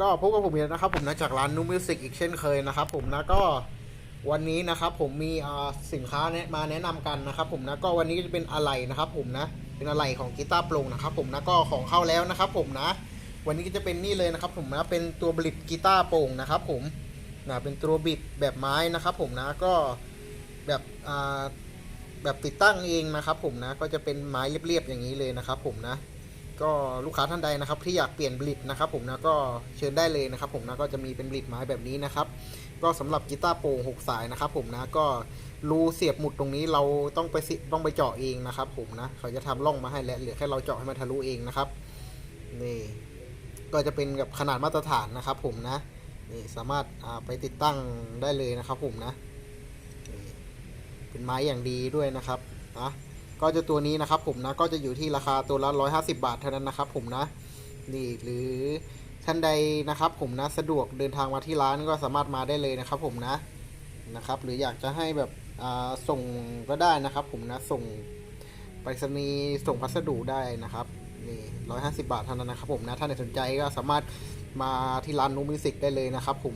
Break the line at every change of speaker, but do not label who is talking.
ก็พบกับผมอีกแล้วนะครับผมนะจากร้านนูมิวสิกอีกเช่นเคยนะครับผมนะก็วันนี้นะครับผมมีสินค้าแนะมาแนะนำกันนะครับผมนะก็วันนี้จะเป็นอะไหล่นะครับผมนะเป็นอะไหล่ของกีตาร์โปร่งนะครับผมนะก็ของเข้าแล้วนะครับผมนะ วันนี้ก็จะเป็นนี่เลยนะครับผมนะเป็นตัวบลิดกีตาร์โปร่งนะครับผมนะเป็นตัวบิดแบบไม้นะครับผมนะก็แบบแบบติดตั้งเองนะครับผมนะก็จะเป็นไม้เรียบๆอย่างนี้เลยนะครับผมนะ ก็ลูกค้าท่านใดนะครับ ที่อยากเปลี่ยนบลิดนะครับ ผมนะก็เชิญได้เลยนะครับ ผมนะก็จะมีเป็นบลิดไม้แบบนี้นะครับ ก็สำหรับกีตาร์โปร่ง6สายนะครับ ผมนะก็รูเสียบหมุดตรงนี้เราต้องไปต้องไปเจาะเองนะครับ ผมนะเขาจะทำร่องมาให้แล้วเหลือแค่เราเจาะให้มันทะลุเองนะครับนี่ก็จะเป็นกับขนาดมาตรฐานนะครับ ผมนะนี่สามารถไปติดตั้งได้เลยนะครับ ผมนะเป็นไม้อย่างดีด้วยนะครับนะ ก็จะตัวนี้นะครับผมนะก็จะอยู่ที่ราคาตัวละ 150 บาทเท่านั้นนะครับผมนะนี่หรือท่านใดนะครับผมนะสะดวกเดินทางมาที่ร้านก็สามารถมาได้เลยนะครับผมนะนะครับ หรืออยากจะให้แบบอ่าส่งก็ได้นะครับผมนะส่งไปรษณีย์ส่งพัสดุได้นะครับนี่150บาทเท่านั้นนะครับผมนะถ้าใครสนใจก็สามารถมาที่ร้านนูมิสิกได้เลยนะครับผม